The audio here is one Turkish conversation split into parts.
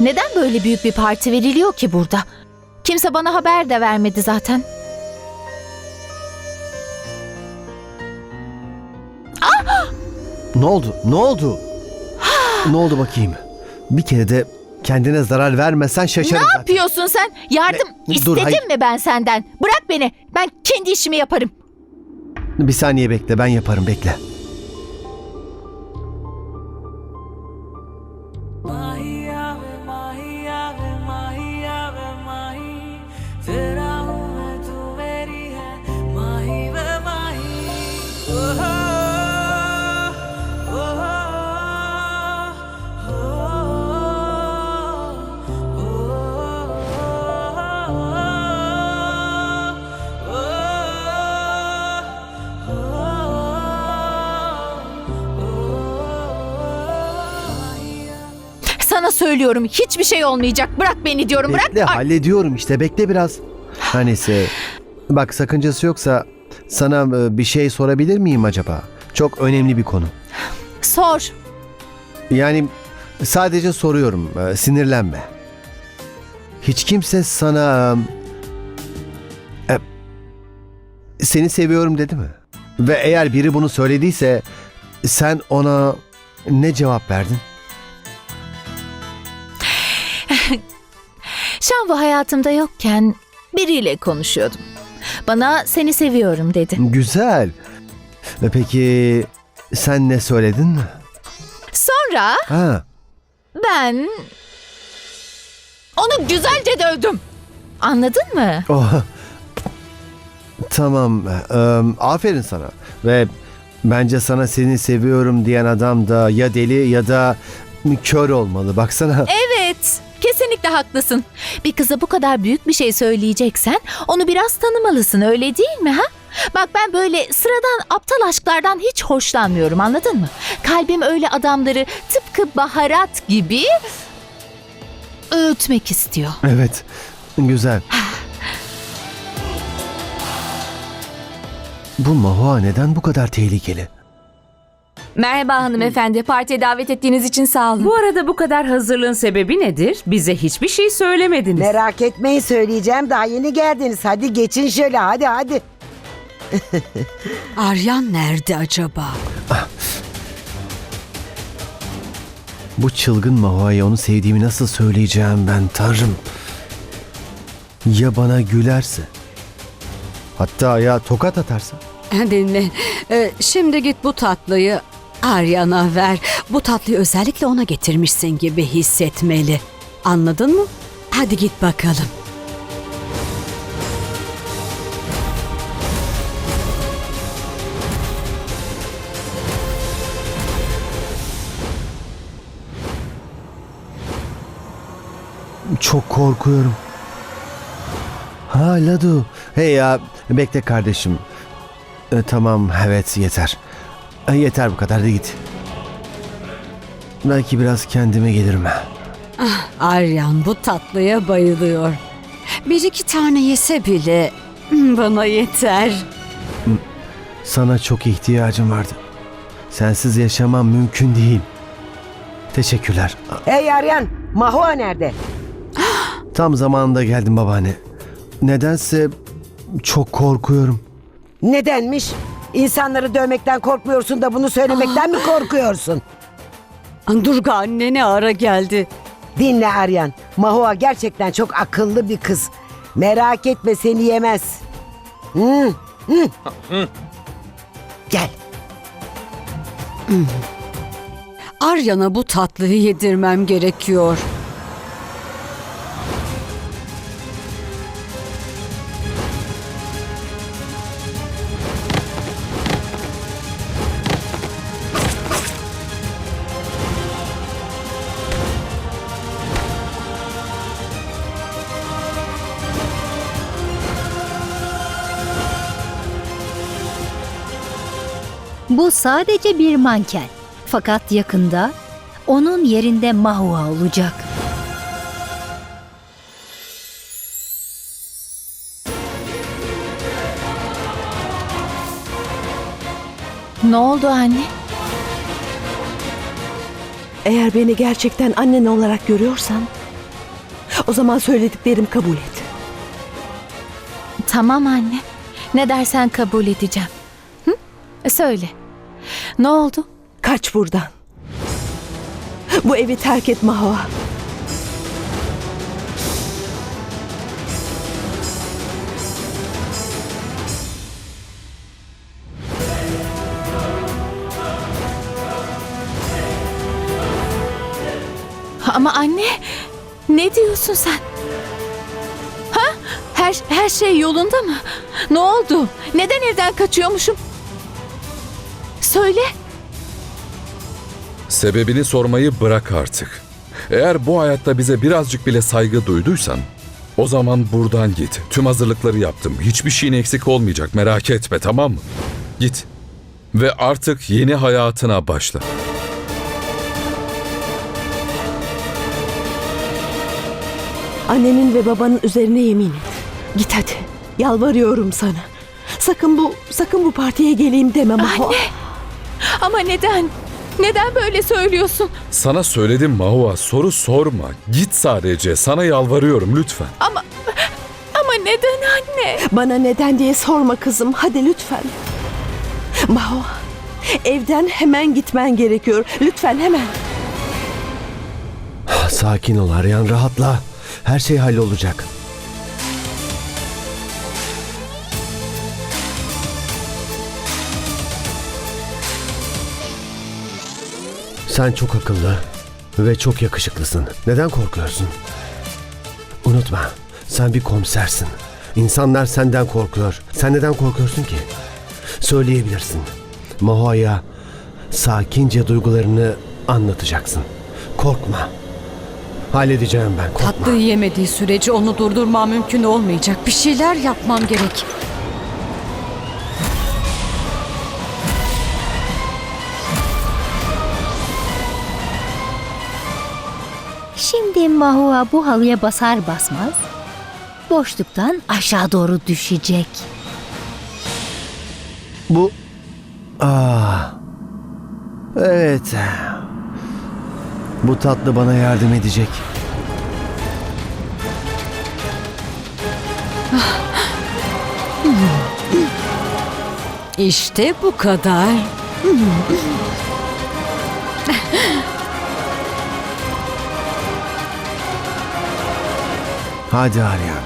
Neden böyle büyük bir parti veriliyor ki burada? Kimse bana haber de vermedi zaten. Ne oldu? Ne oldu? ne oldu bakayım? Bir kere de kendine zarar vermesen şaşarım. Ne zaten. yapıyorsun sen? Yardım Ne? Dur, istedim hayır. mi ben senden? Bırak beni. Ben kendi işimi yaparım. Bir saniye bekle ben yaparım bekle. Sana söylüyorum hiçbir şey olmayacak. Bırak beni diyorum. Bırak. Bekle Ay, hallediyorum işte bekle biraz. Her neyse. Bak sakıncası yoksa sana e, bir şey sorabilir miyim acaba? Çok önemli bir konu. Sor. Yani sadece soruyorum e, sinirlenme. Hiç kimse sana e, seni seviyorum dedi mi? Ve eğer biri bunu söylediyse sen ona ne cevap verdin? Şanvu hayatımda yokken biriyle konuşuyordum. Bana seni seviyorum dedi. Güzel. E, Peki sen ne söyledin? Sonra Ha, ben onu güzelce dövdüm. Anladın mı? oh. Tamam. e, aferin sana. Ve bence sana seni seviyorum diyen adam da ya deli ya da kör olmalı. Baksana. Evet. Kesinlikle haklısın. Bir kıza bu kadar büyük bir şey söyleyeceksen onu biraz tanımalısın öyle değil mi ha? Bak ben böyle sıradan aptal aşklardan hiç hoşlanmıyorum anladın mı? Kalbim öyle adamları tıpkı baharat gibi öğütmek istiyor. Evet. Güzel. Bu Mahua neden bu kadar tehlikeli? Merhaba hanımefendi. Partiye davet ettiğiniz için sağ olun. Bu arada bu kadar hazırlığın sebebi nedir? Bize hiçbir şey söylemediniz. Merak etmeyin söyleyeceğim daha yeni geldiniz. Hadi geçin şöyle hadi hadi. Aryan nerede acaba? Bu çılgın Mahua'ya onu sevdiğimi nasıl söyleyeceğim ben tanrım? Ya bana gülerse? Hatta ya tokat atarsa? Dinle. Ee, şimdi git bu tatlıyı Aryan'a ver. Bu tatlıyı özellikle ona getirmişsin gibi hissetmeli. Anladın mı? Hadi git bakalım. Çok korkuyorum. Ha Ladu. Hey ya bekle kardeşim. E, tamam evet yeter. Yeter bu kadar da git. Belki biraz kendime gelirim. Aryan bu tatlıya bayılıyor. Bir iki tane yese bile bana yeter. Sana çok ihtiyacım vardı. Sensiz yaşamam mümkün değil. Teşekkürler. Hey Aryan, Mahua nerede? Tam zamanında geldim babaanne. Nedense çok korkuyorum. Nedenmiş? İnsanları dövmekten korkmuyorsun da bunu söylemekten mi korkuyorsun? Durga annene ara geldi. Dinle Aryan, Mahua gerçekten çok akıllı bir kız. Merak etme seni yemez. Hı, hı. Gel. Aryan'a bu tatlıyı yedirmem gerekiyor. Bu sadece bir manken. Fakat yakında onun yerinde Mahua olacak. Ne oldu anne? Eğer beni gerçekten annen olarak görüyorsan O zaman söylediklerim kabul et. Tamam anne. Ne dersen kabul edeceğim. Hı? Söyle. Ne oldu? Kaç buradan. Bu evi terk et Mahva. Ama anne, ne diyorsun sen? Ha? Her her şey yolunda mı? Ne oldu? Neden evden kaçıyormuşum? Söyle. Sebebini sormayı bırak artık. Eğer bu hayatta bize birazcık bile saygı duyduysan, o zaman buradan git. Tüm hazırlıkları yaptım. Hiçbir şeyin eksik olmayacak. Merak etme tamam mı? Git. Ve artık yeni hayatına başla. Annenin ve babanın üzerine yemin et. Git hadi. Yalvarıyorum sana. Sakın bu, sakın bu partiye geleyim deme Mahva. Ama neden? Neden böyle söylüyorsun? Sana söyledim Mahua soru sorma. Git sadece. Sana yalvarıyorum lütfen. Ama ama neden anne? Bana neden diye sorma kızım. Hadi lütfen. Mahva, evden hemen gitmen gerekiyor. Lütfen hemen. Sakin ol Aryan rahatla. Her şey hallolacak. Sen çok akıllı ve çok yakışıklısın. Neden korkuyorsun? Unutma, sen bir komisersin. İnsanlar senden korkuyor. Sen neden korkuyorsun ki? Söyleyebilirsin. Mahoa'ya sakince duygularını anlatacaksın. Korkma. Halledeceğim ben. Korkma. Tatlıyı yemediği sürece onu durdurmam mümkün olmayacak. Bir şeyler yapmam gerek. Şimdi Mahua bu halıya basar basmaz boşluktan aşağı doğru düşecek. Bu... Aa. Evet. Bu tatlı bana yardım edecek. İşte bu kadar. Hadi Aryan.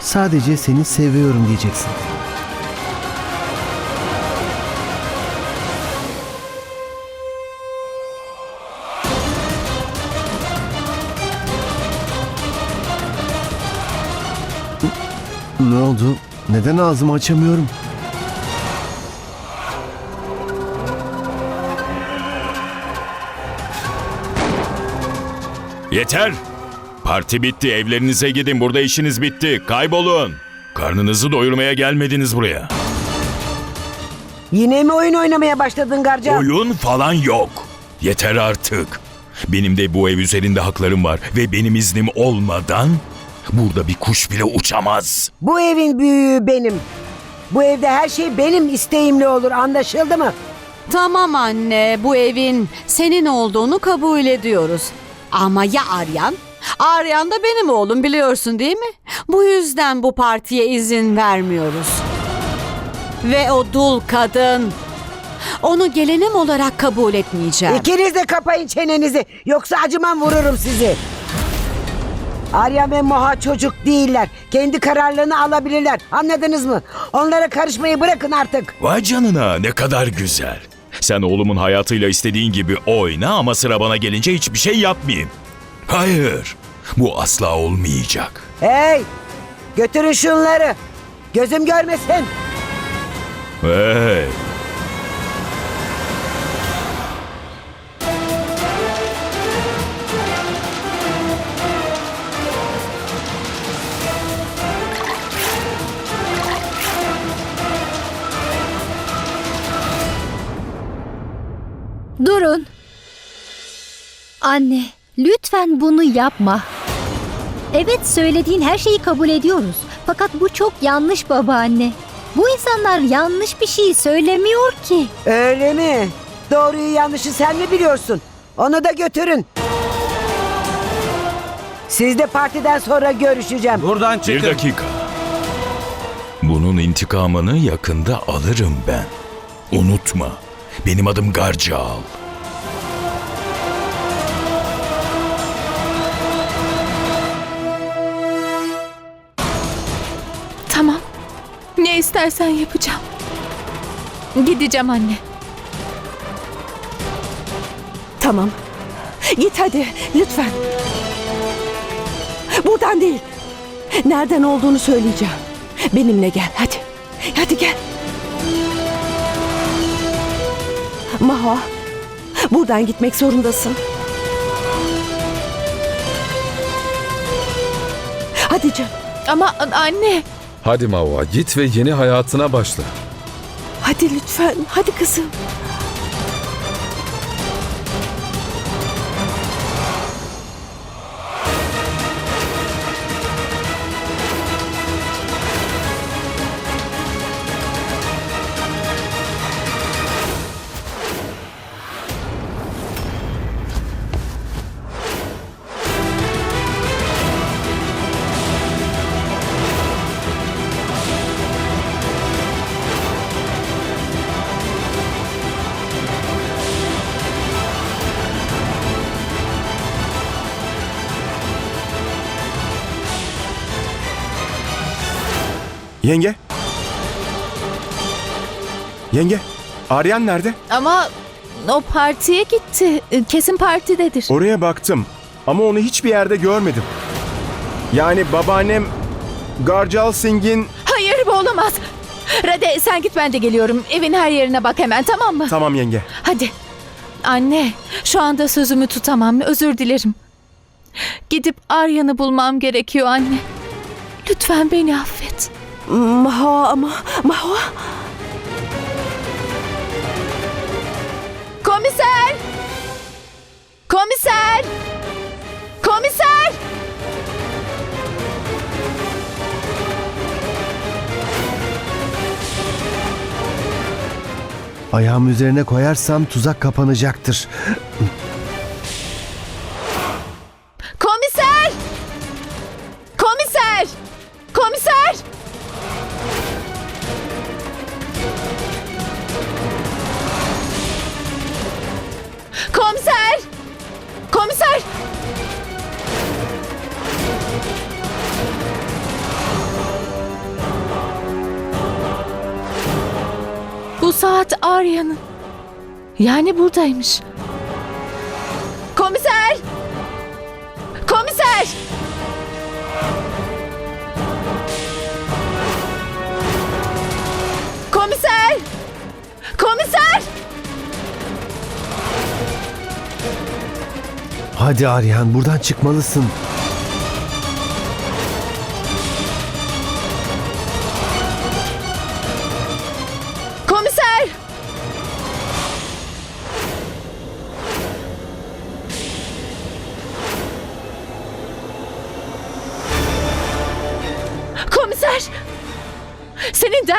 Sadece seni seviyorum diyeceksin. Ne oldu? Neden ağzımı açamıyorum? Yeter. Parti bitti. Evlerinize gidin. Burada işiniz bitti. Kaybolun. Karnınızı doyurmaya gelmediniz buraya. Yine mi oyun oynamaya başladın Garcan? Oyun falan yok. Yeter artık. Benim de bu ev üzerinde haklarım var ve benim iznim olmadan burada bir kuş bile uçamaz. Bu evin büyüğü benim. Bu evde her şey benim isteğimle olur anlaşıldı mı? Tamam anne, bu evin senin olduğunu kabul ediyoruz. Ama ya Aryan? Aryan da benim oğlum biliyorsun değil mi? Bu yüzden bu partiye izin vermiyoruz. Ve o dul kadın. Onu gelinim olarak kabul etmeyeceğim. İkiniz de kapayın çenenizi yoksa acımam vururum sizi. Arya ve Moha çocuk değiller. Kendi kararlarını alabilirler. Anladınız mı? Onlara karışmayı bırakın artık. Vay canına ne kadar güzel. Sen oğlumun hayatıyla istediğin gibi oyna ama sıra bana gelince hiçbir şey yapmayayım. Hayır. Bu asla olmayacak. Hey! Götürün şunları. Gözüm görmesin. Hey. Durun. Anne, lütfen bunu yapma. Evet söylediğin her şeyi kabul ediyoruz. Fakat bu çok yanlış babaanne. Bu insanlar yanlış bir şey söylemiyor ki. Öyle mi? Doğruyu yanlışı sen mi biliyorsun? Onu da götürün. Sizle partiden sonra görüşeceğim. Buradan Bir dakika. Bunun intikamını yakında alırım ben. Unutma. Benim adım Garcal. İstersen yapacağım. Gideceğim anne. Tamam. Git hadi lütfen. Buradan değil. Nereden olduğunu söyleyeceğim. Benimle gel hadi. Hadi gel. Maha. Buradan gitmek zorundasın. Hadi canım. Ama anne. Hadi Mava git ve yeni hayatına başla. Hadi lütfen. Hadi kızım. Yenge. Yenge. Aryan nerede? Ama o partiye gitti. Kesin partidedir. Oraya baktım ama onu hiçbir yerde görmedim. Yani babaannem Garcal Singh'in... Hayır bu olamaz. Rade sen git ben de geliyorum. Evin her yerine bak hemen tamam mı? Tamam yenge. Hadi. Anne şu anda sözümü tutamam. Özür dilerim. Gidip Arya'nı bulmam gerekiyor anne. Lütfen beni affet. Maha ama Maha. Komiser! Komiser! Komiser! Ayağımı üzerine koyarsam tuzak kapanacaktır. Saat Arya'nın. Yani buradaymış. Komiser! Komiser! Komiser! Komiser! Hadi Aryan buradan çıkmalısın.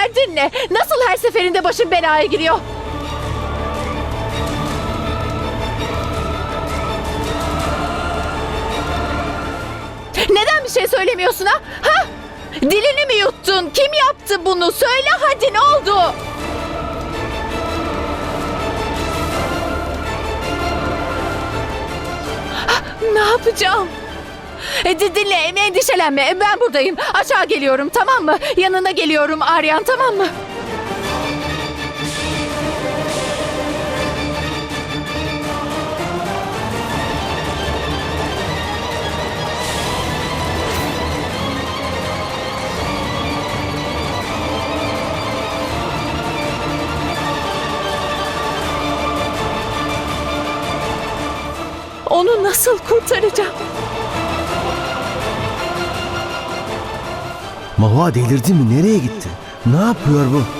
Derdin ne? Nasıl her seferinde başın belaya giriyor? Neden bir şey söylemiyorsun ha? Ha? Dilini mi yuttun? Kim yaptı bunu? Söyle hadi ne oldu? Ah, Ne yapacağım? E, di- dinle, endişelenme. E, Ben buradayım. Aşağı geliyorum, tamam mı? Yanına geliyorum Aryan, tamam mı? Onu nasıl kurtaracağım? Mahua delirdi mi? Nereye gitti? Ne yapıyor bu?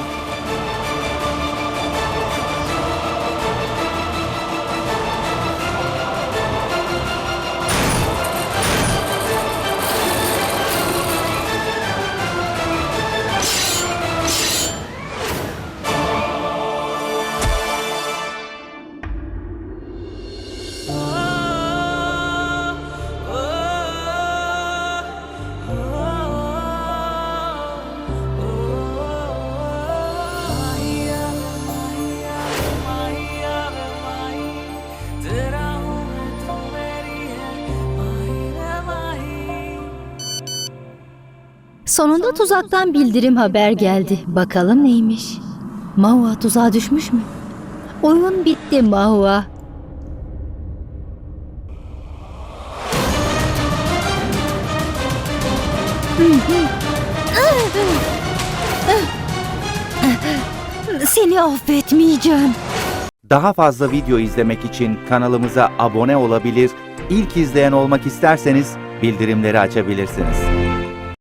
Sonunda tuzaktan bildirim haber geldi. Bakalım neymiş? Mahua tuzağa düşmüş mü? Oyun bitti Mahua. Seni affetmeyeceğim. Daha fazla video izlemek için kanalımıza abone olabilir, ilk izleyen olmak isterseniz bildirimleri açabilirsiniz.